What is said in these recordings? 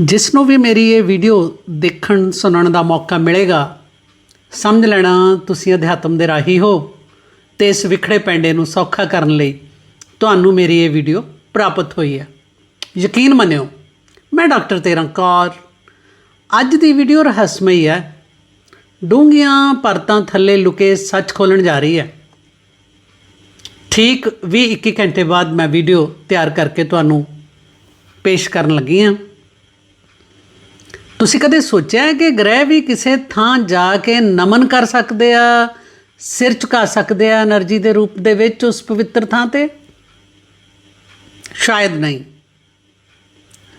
ਜਿਸ ਨੂੰ ਵੀ ਮੇਰੀ ਇਹ ਵੀਡੀਓ ਦੇਖਣ, ਸੁਣਨ ਦਾ ਮੌਕਾ ਮਿਲੇਗਾ, ਸਮਝ ਲੈਣਾ ਤੁਸੀਂ ਅਧਿਆਤਮ ਦੇ ਰਾਹੀ ਹੋ ਤੇ ਇਸ ਵਿਖੜੇ ਪੈਂਡੇ ਨੂੰ ਸੌਖਾ ਕਰਨ ਲਈ ਤੁਹਾਨੂੰ ਮੇਰੀ ਇਹ ਵੀਡੀਓ ਪ੍ਰਾਪਤ ਹੋਈ ਹੈ। ਯਕੀਨ ਮੰਨਿਓ, ਮੈਂ ਡਾਕਟਰ ਤੇਰਾਂ ਕੌਰ। ਅੱਜ ਦੀ ਵੀਡੀਓ ਰਹੱਸਮਈ ਹੈ। ਡੂੰਘੀਆਂ ਪਰਤਾਂ ਥੱਲੇ ਲੁਕੇ ਸੱਚ ਖੋਲਣ ਜਾ ਰਹੀ ਹੈ। ਠੀਕ 20 21 ਘੰਟੇ ਬਾਅਦ ਮੈਂ ਵੀਡੀਓ ਤਿਆਰ ਕਰਕੇ ਤੁਹਾਨੂੰ ਪੇਸ਼ ਕਰਨ ਲੱਗੀ ਹਾਂ। ਤੁਸੀਂ ਕਦੇ ਸੋਚਿਆ ਹੈ ਕਿ ਗ੍ਰਹਿ ਵੀ ਕਿਸੇ ਥਾਂ ਜਾ ਕੇ ਨਮਨ ਕਰ ਸਕਦੇ ਆ, ਸਿਰ ਝੁਕਾ ਸਕਦੇ ਆ એનર્ਜੀ ਦੇ ਰੂਪ ਦੇ ਵਿੱਚ ਉਸ ਪਵਿੱਤਰ ਥਾਂ ਤੇ? ਸ਼ਾਇਦ ਨਹੀਂ।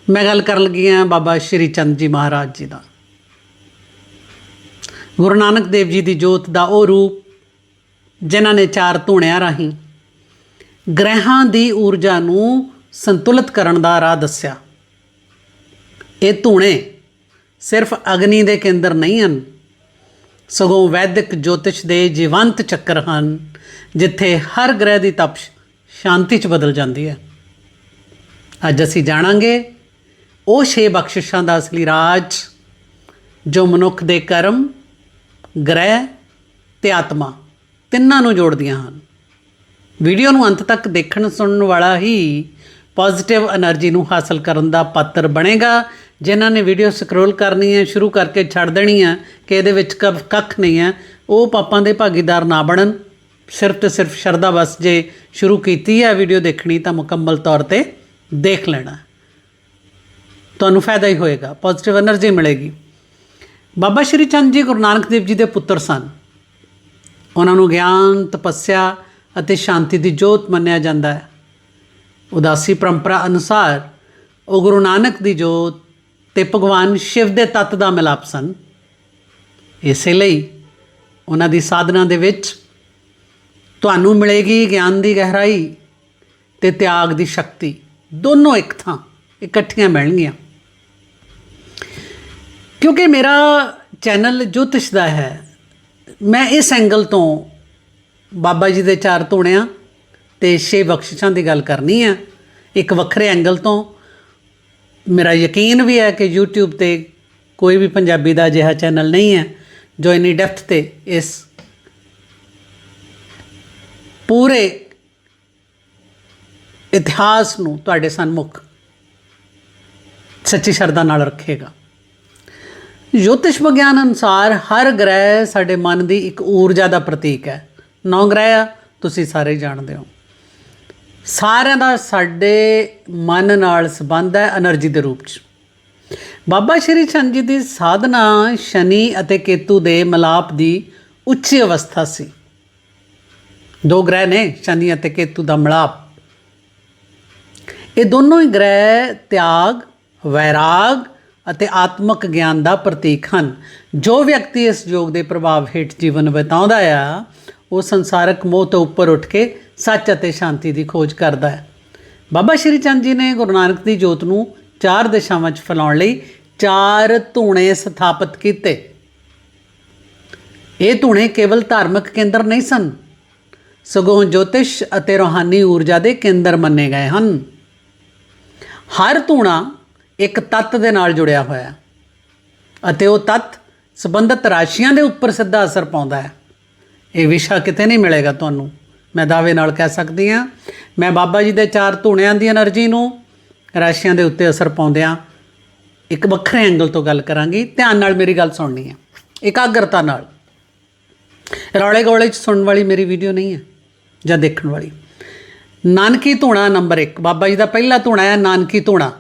ਮੈਂ ਗੱਲ ਕਰਨ ਲੱਗੀ ਆ ਬਾਬਾ ਸ਼੍ਰੀ ਚੰਦ ਜੀ ਮਹਾਰਾਜ ਜੀ ਦਾ। ਗੁਰੂ ਨਾਨਕ ਦੇਵ ਜੀ ਦੀ ਜੋਤ ਦਾ ਉਹ ਰੂਪ, ਜਿਨ੍ਹਾਂ ਨੇ ਚਾਰ ਧੂਣਿਆਂ ਰਾਹੀਂ ਗ੍ਰਹਿਾਂ ਦੀ ਊਰਜਾ ਨੂੰ ਸੰਤੁਲਿਤ ਕਰਨ ਦਾ ਰਾਹ ਦੱਸਿਆ। ਇਹ ਧੂਣੇ ਸਿਰਫ ਅਗਨੀ ਦੇ ਕੇਂਦਰ ਨਹੀਂ ਹਨ, ਸਗੋਂ ਵੈਦਿਕ ਜੋਤਿਸ਼ ਦੇ ਜੀਵੰਤ ਚੱਕਰ ਹਨ, ਜਿੱਥੇ ਹਰ ਗ੍ਰਹਿ ਦੀ ਤਪਸ਼ ਸ਼ਾਂਤੀ 'ਚ ਬਦਲ ਜਾਂਦੀ ਹੈ। ਅੱਜ ਅਸੀਂ ਜਾਣਾਂਗੇ ਉਹ ਛੇ ਬਖਸ਼ਿਸ਼ਾਂ ਦਾ ਅਸਲੀ ਰਾਜ ਜੋ ਮਨੁੱਖ ਦੇ ਕਰਮ, ਗ੍ਰਹਿ ਤੇ ਆਤਮਾ ਤਿੰਨਾਂ ਨੂੰ ਜੋੜਦੀਆਂ ਹਨ। ਵੀਡੀਓ ਨੂੰ ਅੰਤ ਤੱਕ ਦੇਖਣ ਸੁਣਨ ਵਾਲਾ ਹੀ ਪੋਜ਼ਿਟਿਵ એનર્ਜੀ ਨੂੰ ਹਾਸਲ ਕਰਨ ਦਾ ਪਾਤਰ ਬਣੇਗਾ। ਜਿਨ੍ਹਾਂ ਨੇ ਵੀਡੀਓ ਸਕਰੋਲ ਕਰਨੀ ਹੈ ਸ਼ੁਰੂ ਕਰਕੇ ਛੱਡ ਦੇਣੀ ਹੈ ਕਿ ਇਹਦੇ ਵਿੱਚ ਕੱਖ ਨਹੀਂ ਹੈ, ਉਹ ਪਾਪਾਂ ਦੇ ਭਾਗੀਦਾਰ ਨਾ ਬਣਨ। ਸਿਰਫ ਤੇ ਸਿਰਫ ਸ਼ਰਧਾ ਬਸ ਜੇ ਸ਼ੁਰੂ ਕੀਤੀ ਹੈ ਵੀਡੀਓ ਦੇਖਣੀ, ਤਾਂ ਮੁਕੰਮਲ ਤੌਰ ਤੇ ਦੇਖ ਲੈਣਾ। ਤੁਹਾਨੂੰ ਫਾਇਦਾ ਹੀ ਹੋਏਗਾ ਪੋਜ਼ਿਟਿਵ એનર્ਜੀ ਮਿਲੇਗੀ। ਬਾਬਾ ਸ਼੍ਰੀ ਚੰਦ ਜੀ ਗੁਰੂ ਨਾਨਕ ਦੇਵ ਜੀ ਦੇ ਪੁੱਤਰ ਸਨ। ਉਹਨਾਂ ਨੂੰ ਗਿਆਨ, ਤਪੱਸਿਆ ਅਤੇ ਸ਼ਾਂਤੀ ਦੀ ਜੋਤ ਮੰਨਿਆ ਜਾਂਦਾ ਹੈ। ਉਦਾਸੀ ਪਰੰਪਰਾ ਅਨੁਸਾਰ ਉਹ ਗੁਰੂ ਨਾਨਕ ਦੀ ਜੋਤ ਤੇ ਭਗਵਾਨ ਸ਼ਿਵ ਦੇ ਤੱਤ ਦਾ ਮਿਲਾਪ ਸਨ। ਇਸੇ ਲਈ ਉਹਨਾਂ ਦੀ ਸਾਧਨਾ ਦੇ ਵਿੱਚ ਤੁਹਾਨੂੰ ਮਿਲੇਗੀ ਗਿਆਨ ਦੀ ਗਹਿਰਾਈ ਤੇ ਤਿਆਗ ਦੀ ਸ਼ਕਤੀ। ਦੋਨੋਂ ਇੱਕ ਥਾਂ ਇਕੱਠੀਆਂ ਮਿਲਣਗੀਆਂ। ਕਿਉਂਕਿ ਮੇਰਾ ਚੈਨਲ ਜੋਤਿਸ਼ ਦਾ ਹੈ, ਮੈਂ ਇਸ ਐਂਗਲ ਤੋਂ ਬਾਬਾ ਜੀ ਦੇ ਚਾਰ ਧੋਣਿਆਂ ਤੇ ਛੇ ਬਖਸ਼ਿਸ਼ਾਂ ਦੀ ਗੱਲ ਕਰਨੀ ਆ ਇੱਕ ਵੱਖਰੇ ਐਂਗਲ ਤੋਂ ਮੇਰਾ ਯਕੀਨ ਵੀ ਹੈ ਕਿ YouTube ਤੇ ਕੋਈ ਵੀ ਪੰਜਾਬੀ ਦਾ ਅਜਿਹਾ ਚੈਨਲ ਨਹੀਂ ਹੈ ਜੋ ਇਨੀ ਡੈਪਥ ਤੇ ਇਸ ਪੂਰੇ ਇਤਿਹਾਸ ਨੂੰ ਤੁਹਾਡੇ ਸਨਮੁਖ ਸੱਚੀ ਸ਼ਰਧਾ ਨਾਲ ਰੱਖੇਗਾ। ਜੋਤਿਸ਼ ਵਿਗਿਆਨ ਅਨੁਸਾਰ ਹਰ ਗ੍ਰਹਿ ਸਾਡੇ ਮਨ ਦੀ ਇੱਕ ਊਰਜਾ ਦਾ ਪ੍ਰਤੀਕ ਹੈ। ਨੌ ਗ੍ਰਹਿ ਆ, ਤੁਸੀਂ ਸਾਰੇ ਜਾਣਦੇ ਹੋ। ਸਾਰਿਆਂ ਦਾ ਸਾਡੇ ਮਨ ਨਾਲ ਸੰਬੰਧ ਹੈ એનર્ਜੀ ਦੇ ਰੂਪ 'ਚ। ਬਾਬਾ ਸ਼੍ਰੀ ਚੰਦ ਜੀ ਦੀ ਸਾਧਨਾ ਸ਼ਨੀ ਅਤੇ ਕੇਤੂ ਦੇ ਮਲਾਪ ਦੀ ਉੱਚੀ ਅਵਸਥਾ ਸੀ। ਦੋ ਗ੍ਰਹਿ ਨੇ, ਸ਼ਨੀ ਅਤੇ ਕੇਤੂ ਦਾ ਮਲਾਪ। ਇਹ ਦੋਨੋਂ ਹੀ ਗ੍ਰਹਿ ਤਿਆਗ, ਵੈਰਾਗ ਅਤੇ ਆਤਮਿਕ ਗਿਆਨ ਦਾ ਪ੍ਰਤੀਕ ਹਨ। ਜੋ ਵਿਅਕਤੀ ਇਸ ਯੋਗ ਦੇ ਪ੍ਰਭਾਵ ਹੇਠ ਜੀਵਨ ਬਿਤਾਉਂਦਾ ਆ ਉਹ ਸੰਸਾਰਕ ਮੋਹ ਤੋਂ ਉੱਪਰ ਉੱਠ ਕੇ ਸੱਚ ਅਤੇ ਸ਼ਾਂਤੀ ਦੀ ਖੋਜ ਕਰਦਾ ਹੈ। ਬਾਬਾ ਸ਼੍ਰੀ ਚੰਦ ਜੀ ਨੇ ਗੁਰੂ ਨਾਨਕ ਦੀ ਜੋਤ ਨੂੰ ਚਾਰ ਦਿਸ਼ਾਵਾਂ 'ਚ ਫੈਲਾਉਣ ਲਈ ਚਾਰ ਧੂਣੇ ਸਥਾਪਿਤ ਕੀਤੇ। ਇਹ ਧੂਣੇ ਕੇਵਲ ਧਾਰਮਿਕ ਕੇਂਦਰ ਨਹੀਂ ਸਨ, ਸਗੋਂ ਜੋਤਿਸ਼ ਅਤੇ ਰੋਹਾਨੀ ਊਰਜਾ ਦੇ ਕੇਂਦਰ ਮੰਨੇ ਗਏ ਹਨ। ਹਰ ਧੂਣਾ ਇੱਕ ਤੱਤ ਦੇ ਨਾਲ ਜੁੜਿਆ ਹੋਇਆ ਹੈ ਅਤੇ ਉਹ ਤੱਤ ਸੰਬੰਧਿਤ ਰਾਸ਼ੀਆਂ ਦੇ ਉੱਪਰ ਸਿੱਧਾ ਅਸਰ ਪਾਉਂਦਾ ਹੈ। ਇਹ ਵਿਸ਼ਾ ਕਿਤੇ ਨਹੀਂ ਮਿਲੇਗਾ ਤੁਹਾਨੂੰ। ਮੈਂ ਦਾਅਵੇ ਨਾਲ ਕਹਿ ਸਕਦੀ ਆ ਮੈਂ ਬਾਬਾ ਜੀ ਦੇ ਚਾਰ ਧੂਣਿਆਂ ਦੀ એનર્ਜੀ ਨੂੰ ਰਾਸ਼ੀਆਂ ਦੇ ਉੱਤੇ ਅਸਰ ਪਾਉਂਦਿਆਂ ਇੱਕ ਵੱਖਰੇ ਐਂਗਲ ਤੋਂ ਗੱਲ ਕਰਾਂਗੀ। ਧਿਆਨ ਨਾਲ ਮੇਰੀ ਗੱਲ ਸੁਣਨੀ ਹੈ। ਇਕਾਗਰਤਾ ਨਾਲ। ਰੌਲੇ ਗੋਲੇ ਚ ਸੁਣਨ ਵਾਲੀ ਮੇਰੀ ਵੀਡੀਓ ਨਹੀਂ ਹੈ ਜਾਂ ਦੇਖਣ ਵਾਲੀ। ਨਾਨਕੀ ਧੂਣਾ ਨੰਬਰ 1 ਬਾਬਾ ਜੀ ਦਾ ਪਹਿਲਾ ਧੂਣਾ ਹੈ ਨਾਨਕੀ ਧੂਣਾ।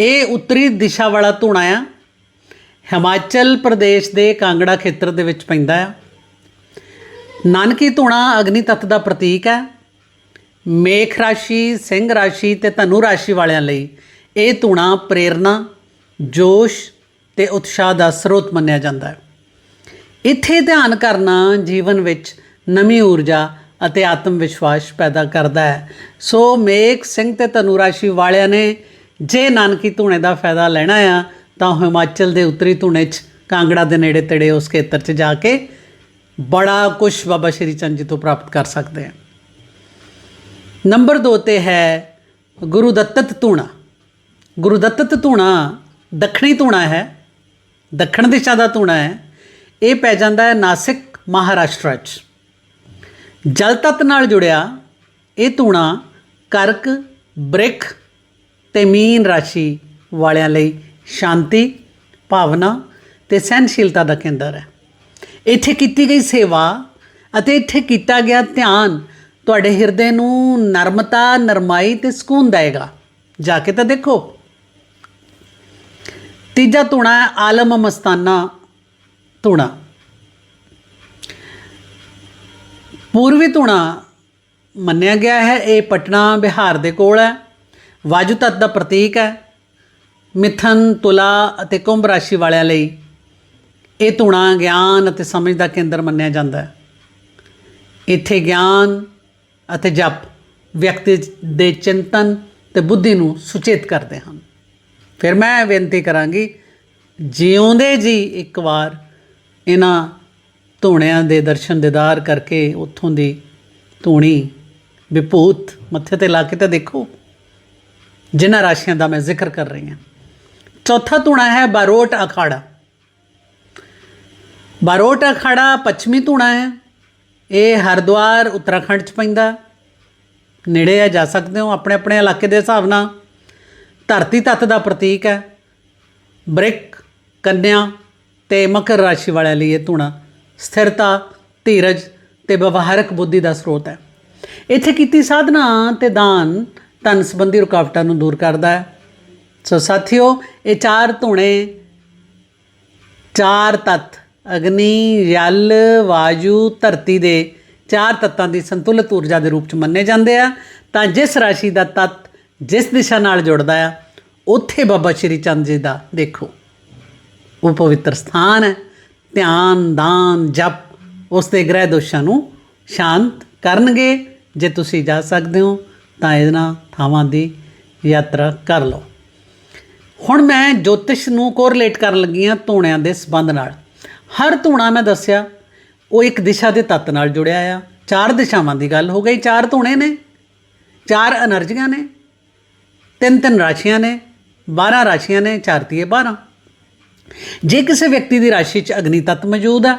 ਇਹ ਉੱਤਰੀ ਦਿਸ਼ਾ ਵਾਲਾ ਧੂਣਾ ਆ। ਹਿਮਾਚਲ ਪ੍ਰਦੇਸ਼ ਦੇ ਕਾਂਗੜਾ ਖੇਤਰ ਦੇ ਵਿੱਚ ਪੈਂਦਾ ਆ। ਨਾਨਕੀ ਧੂਣਾ ਅਗਨੀ ਤੱਤ ਦਾ ਪ੍ਰਤੀਕ ਹੈ। ਮੇਖ ਰਾਸ਼ੀ, ਸਿੰਘ ਰਾਸ਼ੀ ਤੇ ਧਨੂ ਰਾਸ਼ੀ ਵਾਲਿਆਂ ਲਈ ਇਹ ਧੂਣਾ ਪ੍ਰੇਰਣਾ, ਜੋਸ਼ ਤੇ ਉਤਸ਼ਾਹ ਦਾ ਸਰੋਤ ਮੰਨਿਆ ਜਾਂਦਾ ਹੈ। ਇੱਥੇ ਧਿਆਨ ਕਰਨਾ ਜੀਵਨ ਵਿੱਚ ਨਵੀਂ ਊਰਜਾ ਅਤੇ ਆਤਮ ਵਿਸ਼ਵਾਸ ਪੈਦਾ ਕਰਦਾ ਹੈ। ਸੋ ਮੇਖ, ਸਿੰਘ ਤੇ ਧਨੂ ਰਾਸ਼ੀ ਵਾਲਿਆਂ ਨੇ ਜੇ ਨਾਨਕੀ ਧੂਣੇ ਦਾ ਫਾਇਦਾ ਲੈਣਾ ਆ, ਤਾਂ ਹਿਮਾਚਲ ਦੇ ਉੱਤਰੀ ਧੂਣੇ 'ਚ ਕਾਂਗੜਾ ਦੇ ਨੇੜੇ ਤੇੜੇ ਉਸ ਖੇਤਰ 'ਚ ਜਾ ਕੇ ਬੜਾ ਕੁਝ ਬਾਬਾ ਸ਼੍ਰੀ ਚੰਦ ਜੀ ਤੋਂ ਪ੍ਰਾਪਤ ਕਰ ਸਕਦੇ ਆ ਨੰਬਰ 2 ਤੇ ਹੈ ਗੁਰੂ ਦੱਤਤ ਧੂਣਾ। ਗੁਰੂ ਦੱਤਤ ਧੂਣਾ ਦੱਖਣੀ ਧੂਣਾ ਹੈ, ਦੱਖਣ ਦਿਸ਼ਾ ਦਾ ਧੂਣਾ ਹੈ। ਇਹ ਪੈ ਜਾਂਦਾ ਹੈ ਨਾਸਿਕ ਮਹਾਰਾਸ਼ਟਰ 'ਚ ਜਲ ਤੱਤ ਨਾਲ ਜੁੜਿਆ ਇਹ ਧੂਣਾ ਕਰਕ ਬ੍ਰਿਕ ਤੇ ਮੀਨ ਰਾਸ਼ੀ ਵਾਲਿਆਂ ਲਈ ਸ਼ਾਂਤੀ, ਭਾਵਨਾ ਤੇ ਸਹਿਨਸ਼ੀਲਤਾ ਦਾ ਕੇਂਦਰ ਹੈ। ਇੱਥੇ ਕੀਤੀ ਗਈ ਸੇਵਾ ਅਤੇ ਇੱਥੇ ਕੀਤਾ ਗਿਆ ਧਿਆਨ ਤੁਹਾਡੇ ਹਿਰਦੇ ਨੂੰ ਨਰਮਤਾ, ਨਰਮਾਈ ਤੇ ਸਕੂਨ ਦੇਵੇਗਾ। ਜਾ ਕੇ ਤਾਂ ਦੇਖੋ। ਤੀਜਾ ਧੂਣਾ ਹੈ ਆਲਮ ਮਸਤਾਨਾ ਧੂਣਾ। ਪੂਰਵੀ ਧੂਣਾ ਮੰਨਿਆ ਗਿਆ ਹੈ, ਇਹ ਪਟਨਾ ਬਿਹਾਰ ਦੇ ਕੋਲ ਹੈ। ਵਾਜੂ ਤੱਤ ਦਾ ਪ੍ਰਤੀਕ ਹੈ। ਮਿਥਨ, ਤੁਲਾ ਅਤੇ ਕੁੰਭ ਰਾਸ਼ੀ ਵਾਲਿਆਂ ਲਈ ਇਹ ਧੂਣਾ ਗਿਆਨ ਅਤੇ ਸਮਝ ਦਾ ਕੇਂਦਰ ਮੰਨਿਆ ਜਾਂਦਾ ਹੈ। ਇੱਥੇ ਗਿਆਨ ਅਤੇ ਜਪ ਵਿਅਕਤੀ ਦੇ ਚਿੰਤਨ ਤੇ ਬੁੱਧੀ ਨੂੰ ਸੁਚੇਤ ਕਰਦੇ ਹਨ। ਫਿਰ ਮੈਂ ਬੇਨਤੀ ਕਰਾਂਗੀ, ਜਿਉਂਦੇ ਜੀ ਇੱਕ ਵਾਰ ਇਹਨਾਂ ਧੂਣਿਆਂ ਦੇ ਦਰਸ਼ਨ ਦੀਦਾਰ ਕਰਕੇ ਉੱਥੋਂ ਦੀ ਧੂਣੀ ਵਿਭੂਤ ਮੱਥੇ ਤੇ ਲਾ ਕੇ ਤਾਂ ਦੇਖੋ, ਜਿਨ੍ਹਾਂ ਰਾਸ਼ੀਆਂ ਦਾ ਮੈਂ ਜ਼ਿਕਰ ਕਰ ਰਹੀ ਹਾਂ। ਚੌਥਾ ਧੂਣਾ ਹੈ ਬਾਰੋਟ ਅਖਾੜਾ। ਬਾਰੋਟ ਅਖਾੜਾ ਪੱਛਮੀ ਧੂਣਾ ਹੈ। ਇਹ ਹਰਿਦੁਆਰ ਉੱਤਰਾਖੰਡ ਚ ਪੈਂਦਾ। ਨੇੜੇ ਆ, ਜਾ ਸਕਦੇ ਹੋ। ਆਪਣੇ ਆਪਣੇ ਇਲਾਕੇ ਦੇ ਹਿਸਾਬ ਨਾਲ ਧਰਤੀ ਤੱਤ ਦਾ ਪ੍ਰਤੀਕ ਹੈ। ਬ੍ਰਿਕ, ਕੰਨਿਆ ਤੇ ਮਕਰ ਰਾਸ਼ੀ ਵਾਲਿਆਂ ਲਈ ਇਹ ਧੂਣਾ ਸਥਿਰਤਾ, ਧੀਰਜ ਤੇ ਵਿਵਹਾਰਕ ਬੁੱਧੀ ਦਾ ਸਰੋਤ ਹੈ। ਇੱਥੇ ਕੀਤੀ ਸਾਧਨਾ ਤੇ ਦਾਨ ਤਨ ਸੰਬੰਧੀ ਰੁਕਾਵਟਾਂ ਨੂੰ ਦੂਰ ਕਰਦਾ ਹੈ। ਸੋ ਸਾਥੀਓ, ਇਹ ਚਾਰ ਧੂਣੇ, ਚਾਰ ਤੱਤ ਅਗਨੀ, ਜਲ, ਵਾਯੂ, ਧਰਤੀ ਦੇ ਚਾਰ ਤੱਤਾਂ ਦੀ ਸੰਤੁਲਿਤ ਊਰਜਾ ਦੇ ਰੂਪ ਚ ਮੰਨੇ ਜਾਂਦੇ ਆ। ਤਾਂ ਜਿਸ ਰਾਸ਼ੀ ਦਾ ਤੱਤ ਜਿਸ ਦਿਸ਼ਾ ਨਾਲ ਜੁੜਦਾ ਆ, ਉੱਥੇ ਬਾਬਾ ਸ਼੍ਰੀ ਚੰਦ ਜੀ ਦਾ ਦੇਖੋ। ਉਹ ਪਵਿੱਤਰ ਸਥਾਨ ਹੈ। ਧਿਆਨ, ਦਾਨ, ਜਪ ਉਸ ਦੇ ਗ੍ਰਹਿ ਦੋਸ਼ਾਂ ਨੂੰ ਸ਼ਾਂਤ ਕਰਨਗੇ। ਜੇ ਤੁਸੀਂ ਜਾ ਸਕਦੇ ਹੋ, ਤਾਂ ਇਹਨਾਂ ਥਾਵਾਂ ਦੀ ਯਾਤਰਾ ਕਰ ਲਓ। ਹੁਣ ਮੈਂ ਜੋਤਿਸ਼ ਨੂੰ ਕੋਰਿਲੇਟ ਕਰਨ ਲੱਗੀ ਹਾਂ ਧੋਣਿਆਂ ਦੇ ਸੰਬੰਧ ਨਾਲ। ਹਰ ਧੂਣਾ ਮੈਂ ਦੱਸਿਆ, ਉਹ ਇੱਕ ਦਿਸ਼ਾ ਦੇ ਤੱਤ ਨਾਲ ਜੁੜਿਆ ਆ। ਚਾਰ ਦਿਸ਼ਾਵਾਂ ਦੀ ਗੱਲ ਹੋ ਗਈ, ਚਾਰ ਧੂਣੇ ਨੇ, ਚਾਰ એનર્ਜੀਆਂ ਨੇ, ਤਿੰਨ ਤਿੰਨ ਰਾਸ਼ੀਆਂ ਨੇ 12 ਰਾਸ਼ੀਆਂ ਨੇ, ਚਾਰ ਤੀਏ 12 ਜੇ ਕਿਸੇ ਵਿਅਕਤੀ ਦੀ ਰਾਸ਼ੀ 'ਚ ਅਗਨੀ ਤੱਤ ਮੌਜੂਦ ਆ,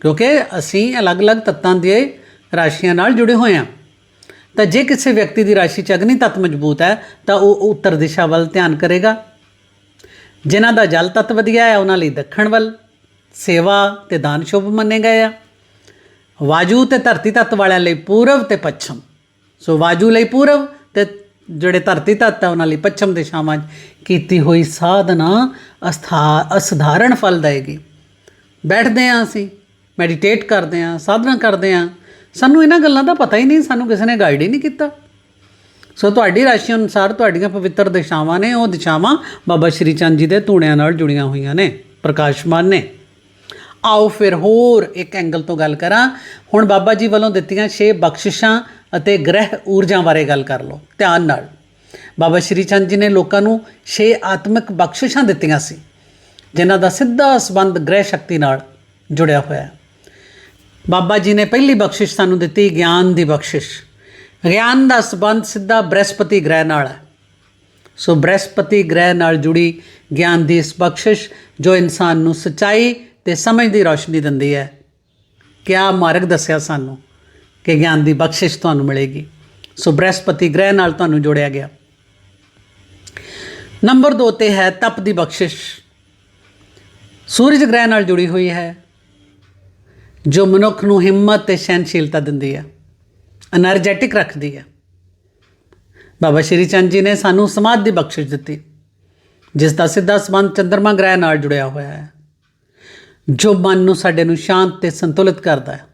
ਕਿਉਂਕਿ ਅਸੀਂ ਅਲੱਗ-ਅਲੱਗ ਤੱਤਾਂ ਦੇ ਰਾਸ਼ੀਆਂ ਨਾਲ ਜੁੜੇ ਹੋਏ ਆ, ਤਾਂ ਜੇ ਕਿਸੇ ਵਿਅਕਤੀ ਦੀ ਰਾਸ਼ੀ 'ਚ ਅਗਨੀ ਤੱਤ ਮਜ਼ਬੂਤ ਹੈ, ਤਾਂ ਉਹ ਉੱਤਰ ਦਿਸ਼ਾ ਵੱਲ ਧਿਆਨ ਕਰੇਗਾ। ਜਿਨ੍ਹਾਂ ਦਾ ਜਲ ਤੱਤ ਵਧੀਆ ਹੈ, ਉਹਨਾਂ ਲਈ ਦੱਖਣ ਵੱਲ। ਸੇਵਾ ਤੇ ਦਾਨ ਸ਼ੁਭ ਮੰਨੇ ਗਏ ਆ। ਵਾਜੂ ਤੇ ਧਰਤੀ ਤੱਤ ਵਾਲਿਆਂ ਲਈ ਪੂਰਬ ਤੇ ਪੱਛਮ। ਸੋ ਵਾਜੂ ਲਈ ਪੂਰਬ ਤੇ ਜਿਹੜੇ ਧਰਤੀ ਤੱਤ ਆ, ਉਹਨਾਂ ਲਈ ਪੱਛਮ ਦਿਸ਼ਾਵਾਂ ਕੀਤੀ ਹੋਈ ਸਾਧਨਾ ਅਸਥਾ, ਅਸਧਾਰਨ ਫਲ ਦੇਗੀ। ਬੈਠਦੇ ਆ ਅਸੀਂ ਮੈਡੀਟੇਟ ਕਰਦੇ ਆ, ਸਾਧਨਾ ਕਰਦੇ ਆ। ਸਾਨੂੰ ਇਹਨਾਂ ਗੱਲਾਂ ਦਾ ਪਤਾ ਹੀ ਨਹੀਂ, ਸਾਨੂੰ ਕਿਸੇ ਨੇ ਗਾਈਡ ਹੀ ਨਹੀਂ ਕੀਤਾ। ਸੋ ਤੁਹਾਡੀ ਰਾਸ਼ੀ ਅਨੁਸਾਰ ਤੁਹਾਡੀਆਂ ਪਵਿੱਤਰ ਦਿਸ਼ਾਵਾਂ ਨੇ, ਉਹ ਦਿਸ਼ਾਵਾਂ ਬਾਬਾ ਸ਼੍ਰੀ ਚੰਦ ਜੀ ਦੇ ਧੂਣਿਆਂ ਨਾਲ ਜੁੜੀਆਂ ਹੋਈਆਂ ਨੇ, ਪ੍ਰਕਾਸ਼ਮਾਨ ਨੇ। ਆਓ ਫਿਰ ਹੋਰ ਇੱਕ ਐਂਗਲ ਤੋਂ ਗੱਲ ਕਰਾਂ। ਹੁਣ ਬਾਬਾ ਜੀ ਵੱਲੋਂ ਦਿੱਤੀਆਂ 6 ਬਖਸ਼ਿਸ਼ਾਂ ਅਤੇ ਗ੍ਰਹਿ ਊਰਜਾ ਬਾਰੇ ਗੱਲ ਕਰ ਲਓ, ਧਿਆਨ ਨਾਲ। ਬਾਬਾ ਸ਼੍ਰੀ ਚੰਦ ਜੀ ਨੇ ਲੋਕਾਂ ਨੂੰ 6 ਆਤਮਿਕ ਬਖਸ਼ਿਸ਼ਾਂ ਦਿੱਤੀਆਂ ਸੀ, ਜਿਨ੍ਹਾਂ ਦਾ ਸਿੱਧਾ ਸੰਬੰਧ ਗ੍ਰਹਿ ਸ਼ਕਤੀ ਨਾਲ ਜੁੜਿਆ ਹੋਇਆ ਹੈ। ਬਾਬਾ ਜੀ ਨੇ ਪਹਿਲੀ ਬਖਸ਼ਿਸ਼ ਸਾਨੂੰ ਦਿੱਤੀ, ਗਿਆਨ ਦੀ ਬਖਸ਼ਿਸ਼। ਗਿਆਨ ਦਾ ਸੰਬੰਧ ਸਿੱਧਾ ਬ੍ਰਹਸਪਤੀ ਗ੍ਰਹਿ ਨਾਲ ਹੈ। ਸੋ ਬ੍ਰਹਸਪਤੀ ਗ੍ਰਹਿ ਨਾਲ ਜੁੜੀ ਗਿਆਨ ਦੀ ਇਸ ਬਖਸ਼ਿਸ਼, ਜੋ ਇਨਸਾਨ ਨੂੰ ਸਚਾਈ ਤੇ ਸਮਝ ਦੀ ਰੌਸ਼ਨੀ ਦਿੰਦੀ ਹੈ। ਕਿਆ ਮਾਰਗ ਦੱਸਿਆ ਸਾਨੂੰ ਕਿ ਗਿਆਨ ਦੀ ਬਖਸ਼ਿਸ਼ ਤੁਹਾਨੂੰ ਮਿਲੇਗੀ। ਸੋ ਬ੍ਰਹਿਸਪਤੀ ਗ੍ਰਹਿ ਨਾਲ ਤੁਹਾਨੂੰ ਜੋੜਿਆ ਗਿਆ। ਨੰਬਰ 2 ਤੇ ਹੈ ਤਪ ਦੀ ਬਖਸ਼ਿਸ਼। ਸੂਰਜ ਗ੍ਰਹਿ ਨਾਲ ਜੁੜੀ ਹੋਈ ਹੈ, ਜੋ ਮਨੁੱਖ ਨੂੰ ਹਿੰਮਤ ਤੇ ਸਹਿਨਸ਼ੀਲਤਾ ਦਿੰਦੀ ਹੈ એનર્ਜੈਟਿਕ ਰੱਖਦੀ ਹੈ। ਬਾਬਾ ਸ਼੍ਰੀ ਚੰਦ ਜੀ ਨੇ ਸਾਨੂੰ ਸਮਾਧ ਦੀ ਬਖਸ਼ਿਸ਼ ਦਿੱਤੀ ਜਿਸ ਦਾ ਸਿੱਧਾ ਸੰਬੰਧ ਚੰਦਰਮਾ ਗ੍ਰਹਿ ਨਾਲ ਜੁੜਿਆ ਹੋਇਆ ਹੈ। ਜੋ ਮਨ ਨੂੰ ਸਾਡੇ ਨੂੰ ਸ਼ਾਂਤ ਤੇ ਸੰਤੁਲਿਤ ਕਰਦਾ ਹੈ।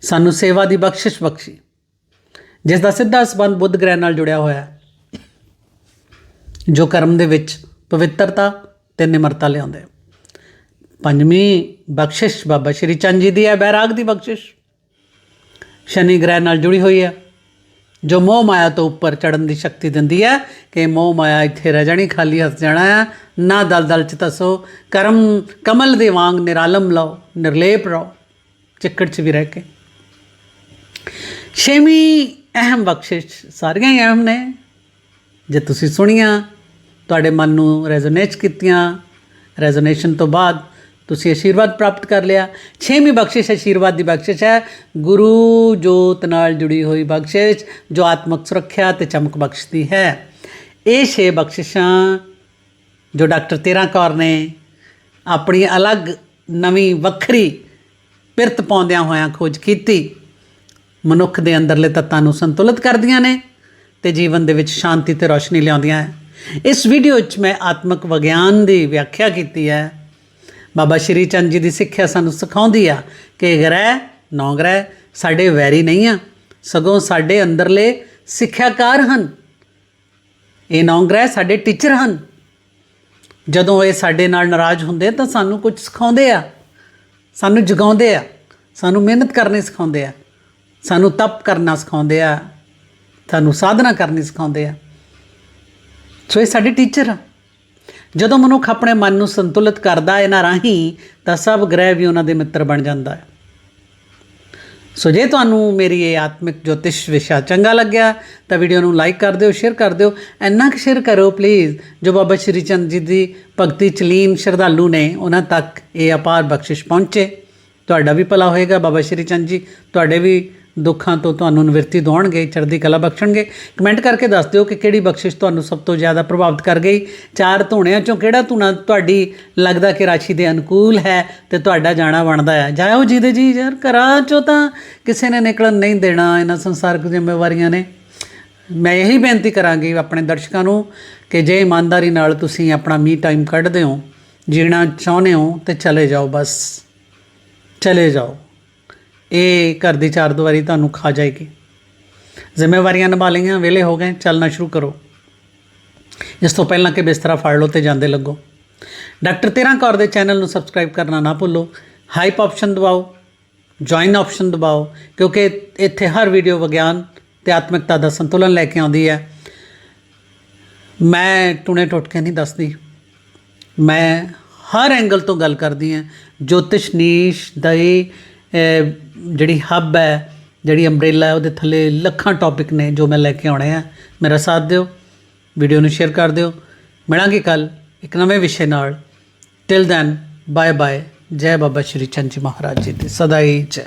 ਸਾਨੂੰ ਸੇਵਾ ਦੀ ਬਖਸ਼ਿਸ਼ ਬਖਸ਼ੀ। ਜਿਸ ਦਾ ਸਿੱਧਾ ਸੰਬੰਧ ਬੁੱਧ ਗ੍ਰਹਿ ਨਾਲ ਜੁੜਿਆ ਹੋਇਆ ਹੈ। ਜੋ ਕਰਮ ਦੇ ਵਿੱਚ ਪਵਿੱਤਰਤਾ ਤੇ ਨਿਮਰਤਾ ਲਿਆਉਂਦੇ ਪੰਜਵੀਂ ਬਖਸ਼ਿਸ਼ ਬਾਬਾ ਸ਼੍ਰੀ ਚੰਦ ਜੀ ਦੀ ਹੈ, ਬੈਰਾਗ ਦੀ ਬਖਸ਼ਿਸ਼। ਸ਼ਨੀ ਗ੍ਰਹਿ ਨਾਲ ਜੁੜੀ ਹੋਈ ਹੈ। ਜੋ ਮੋਹ ਮਾਇਆ ਤੋਂ ਉੱਪਰ ਚੜਨ ਦੀ ਸ਼ਕਤੀ ਦਿੰਦੀ ਹੈ, ਕਿ ਮੋਹ ਮਾਇਆ ਇੱਥੇ ਰਹਿ ਜਾਣੀ, ਖਾਲੀ ਹੱਸ ਜਾਣਾ ਹੈ ਨਾ ਦਲ ਦਲ ਚ ਤਸੋ ਕਰਮ, ਕਮਲ ਦੇ ਵਾਂਗ ਨਿਰਾਲਮ ਲਓ, ਨਿਰਲੇਪ ਰਹੋ, ਚਿੱਕੜ ਚ ਵੀ ਰਹਿ ਕੇ। ਛੇਵੀਂ ਅਹਿਮ ਬਖਸ਼ਿਸ਼ ਸਾਰੀਆਂ ਹੀ ਅਹਿਮ ਨੇ। ਜੇ ਤੁਸੀਂ ਸੁਣੀਆਂ, ਤੁਹਾਡੇ ਮਨ ਨੂੰ ਰੈਜ਼ੋਨੇਟ ਕੀਤੀਆਂ ਰੈਜ਼ੋਨੇਸ਼ਨ ਤੋਂ ਬਾਅਦ ਤੁਸੀਂ ਆਸ਼ੀਰਵਾਦ ਪ੍ਰਾਪਤ ਕਰ ਲਿਆ। ਛੇਵੀਂ ਬਖਸ਼ਿਸ਼ ਆਸ਼ੀਰਵਾਦ ਦੀ ਬਖਸ਼ਿਸ਼ ਹੈ। ਗੁਰੂ ਜੋਤ ਨਾਲ ਜੁੜੀ ਹੋਈ ਬਖਸ਼ਿਸ਼, ਜੋ ਆਤਮਕ ਸੁਰੱਖਿਆ ਤੇ ਚਮਕ ਬਖਸ਼ਦੀ ਹੈ। ਇਹ ਛੇ ਬਖਸ਼ਿਸ਼ਾਂ ਜੋ ਡਾਕਟਰ ਤੇਰਾ ਕੌਰ ਨੇ ਆਪਣੀ ਅਲੱਗ ਨਵੀਂ ਵੱਖਰੀ ਪਿਰਤ ਪਾਉਂਦਿਆਂ ਹੋਇਆਂ ਖੋਜ ਕੀਤੀ। ਮਨੁੱਖ ਦੇ ਅੰਦਰਲੇ ਤੱਤਾਂ ਨੂੰ ਸੰਤੁਲਿਤ ਕਰਦੀਆਂ ਨੇ ਤੇ ਜੀਵਨ ਦੇ ਵਿੱਚ ਸ਼ਾਂਤੀ ਤੇ ਰੋਸ਼ਨੀ ਲਿਆਉਂਦੀਆਂ ਹੈ। ਇਸ ਵੀਡੀਓ ਵਿੱਚ ਮੈਂ ਆਤਮਕ ਵਿਗਿਆਨ ਦੀ ਵਿਆਖਿਆ ਕੀਤੀ ਹੈ। ਬਾਬਾ ਸ਼੍ਰੀ ਚੰਦ ਜੀ ਦੀ ਸਿੱਖਿਆ ਸਾਨੂੰ ਸਿਖਾਉਂਦੀ ਆ ਕਿ ਗ੍ਰਹਿ ਨੌ ਗ੍ਰਹਿ ਸਾਡੇ ਵੈਰੀ ਨਹੀਂ ਆ, ਸਗੋਂ ਸਾਡੇ ਅੰਦਰਲੇ ਸਿੱਖਿਆਕਾਰ ਹਨ। ਇਹ ਨੌ ਗ੍ਰਹਿ ਸਾਡੇ ਟੀਚਰ ਹਨ। ਜਦੋਂ ਇਹ ਸਾਡੇ ਨਾਲ ਨਾਰਾਜ਼ ਹੁੰਦੇ ਤਾਂ ਸਾਨੂੰ ਕੁਝ ਸਿਖਾਉਂਦੇ ਆ, ਸਾਨੂੰ ਜਗਾਉਂਦੇ ਆ, ਸਾਨੂੰ ਮਿਹਨਤ ਕਰਨੀ ਸਿਖਾਉਂਦੇ ਆ, ਸਾਨੂੰ ਤਪ ਕਰਨਾ ਸਿਖਾਉਂਦੇ ਆ, ਸਾਨੂੰ ਸਾਧਨਾ ਕਰਨੀ ਸਿਖਾਉਂਦੇ ਆ। ਸੋ ਇਹ ਸਾਡੇ ਟੀਚਰ ਆ। ਜਦੋਂ ਮਨੁੱਖ ਆਪਣੇ ਮਨ ਨੂੰ ਸੰਤੁਲਿਤ ਕਰਦਾ ਇਹਨਾਂ ਰਾਹੀਂ, ਤਾਂ ਸਭ ਗ੍ਰਹਿ ਵੀ ਉਹਨਾਂ ਦੇ ਮਿੱਤਰ ਬਣ ਜਾਂਦਾ ਹੈ। ਸੋ ਜੇ ਤੁਹਾਨੂੰ ਮੇਰੀ ਇਹ ਆਤਮਿਕ ਜੋਤਿਸ਼ ਵਿਸ਼ਾ ਚੰਗਾ ਲੱਗਿਆ, ਤਾਂ ਵੀਡੀਓ ਨੂੰ ਲਾਈਕ ਕਰ ਦਿਓ, ਸ਼ੇਅਰ ਕਰ ਦਿਓ। ਇੰਨਾ ਕੁ ਸ਼ੇਅਰ ਕਰੋ ਪਲੀਜ਼ ਜੋ ਬਾਬਾ ਸ਼੍ਰੀ ਚੰਦ ਜੀ ਦੀ ਭਗਤੀ ਚਲੀਨ ਸ਼ਰਧਾਲੂ ਨੇ, ਉਹਨਾਂ ਤੱਕ ਇਹ ਅਪਾਰ ਬਖਸ਼ਿਸ਼ ਪਹੁੰਚੇ। ਤੁਹਾਡਾ ਵੀ ਭਲਾ ਹੋਏਗਾ ਬਾਬਾ ਸ਼੍ਰੀ ਚੰਦ ਜੀ। ਤੁਹਾਡੇ ਵੀ ਦੁੱਖਾਂ ਤੋਂ ਤੁਹਾਨੂੰ ਨਿਵਰਤੀ ਦਿਵਾਉਣਗੇ, ਚੜ੍ਹਦੀ ਕਲਾ ਬਖਸ਼ਣਗੇ। ਕਮੈਂਟ ਕਰਕੇ ਦੱਸ ਦਿਓ ਕਿ ਕਿਹੜੀ ਬਖਸ਼ਿਸ਼ ਤੁਹਾਨੂੰ ਸਭ ਤੋਂ ਜ਼ਿਆਦਾ ਪ੍ਰਭਾਵਿਤ ਕਰ ਗਈ। ਚਾਰ ਧੂਣਿਆਂ ਚੋਂ ਕਿਹੜਾ ਧੂਣਾ ਤੁਹਾਡੀ ਲੱਗਦਾ ਕਿ ਰਾਸ਼ੀ ਦੇ ਅਨੁਕੂਲ ਹੈ ਤੇ ਤੁਹਾਡਾ ਜਾਣਾ ਬਣਦਾ ਹੈ? ਜਾਇਓ ਜੀ ਦੇ ਜੀ, ਯਾਰ ਘਰਾਂ ਚੋਂ ਤਾਂ ਕਿਸੇ ਨੇ ਨਿਕਲਣ ਨਹੀਂ ਦੇਣਾ, ਇਹਨਾਂ ਸੰਸਾਰਕ ਜ਼ਿੰਮੇਵਾਰੀਆਂ ਨੇ। ਮੈਂ ਇਹੀ ਬੇਨਤੀ ਕਰਾਂਗੀ ਆਪਣੇ ਦਰਸ਼ਕਾਂ ਨੂੰ ਕਿ ਜੇ ਇਮਾਨਦਾਰੀ ਨਾਲ ਤੁਸੀਂ ਆਪਣਾ ਮੀ ਟਾਈਮ ਕੱਢਦੇ ਹੋ, ਜੀਣਾ ਚਾਹੁੰਦੇ ਹੋ ਤੇ ਚਲੇ ਜਾਓ ਬਸ। ਚਲੇ ਜਾਓ। ਇਹ ਘਰ ਦੀ ਚਾਰ ਦੀਵਾਰੀ ਤੁਹਾਨੂੰ ਖਾ ਜਾਏਗੀ। ਜ਼ਿੰਮੇਵਾਰੀਆਂ ਨਿਭਾ ਲਈਆਂ, ਵਿਹਲੇ ਹੋ ਗਏ, ਚੱਲਣਾ ਸ਼ੁਰੂ ਕਰੋ। ਇਸ ਤੋਂ ਪਹਿਲਾਂ ਕਿ ਬਿਸਤਰਾ ਫੜ ਲਓ ਤੇ ਜਾਂਦੇ ਲੱਗੋ। ਡਾਕਟਰ ਤੇਰਾਂ ਕੌਰ ਦੇ ਚੈਨਲ ਨੂੰ ਸਬਸਕ੍ਰਾਈਬ ਕਰਨਾ ਨਾ ਭੁੱਲੋ। ਹਾਈਪ ਆਪਸ਼ਨ ਦਬਾਓ, ਜੁਆਇਨ ਆਪਸ਼ਨ ਦਬਾਓ, ਕਿਉਂਕਿ ਇੱਥੇ ਹਰ ਵੀਡੀਓ ਵਿਗਿਆਨ ਤੇ ਆਤਮਿਕਤਾ ਦਾ ਸੰਤੁਲਨ ਲੈ ਕੇ ਆਉਂਦੀ ਹੈ। ਮੈਂ ਟੁਣੇ ਟੁੱਟ ਕੇ ਨਹੀਂ ਦੱਸਦੀ। ਮੈਂ ਹਰ ਐਂਗਲ ਤੋਂ ਗੱਲ ਕਰਦੀ ਹਾਂ। ਜੋਤਿਸ਼, ਨੀਸ਼ ਦੀ ਜਿਹੜੀ ਹੱਬ ਹੈ, ਜਿਹੜੀ ਅੰਬ੍ਰੇਲਾ ਹੈ, ਉਹਦੇ ਥੱਲੇ ਲੱਖਾਂ ਟੌਪਿਕ ਨੇ ਜੋ ਮੈਂ ਲੈ ਕੇ ਆਉਣੇ ਆ। ਮੇਰਾ ਸਾਥ ਦਿਓ ਵੀਡੀਓ ਨੂੰ ਸ਼ੇਅਰ ਕਰ ਦਿਓ। ਮਿਲਾਂਗੇ ਕੱਲ ਇੱਕ ਨਵੇਂ ਵਿਸ਼ੇ ਨਾਲ। ਟਿਲ ਦੈਨ ਬਾਏ ਬਾਏ ਜੈ ਬਾਬਾ ਸ਼੍ਰੀ ਚੰਦ ਜੀ ਮਹਾਰਾਜ ਜੀ ਦੀ। ਸਦਾ ਹੀ ਜੈ।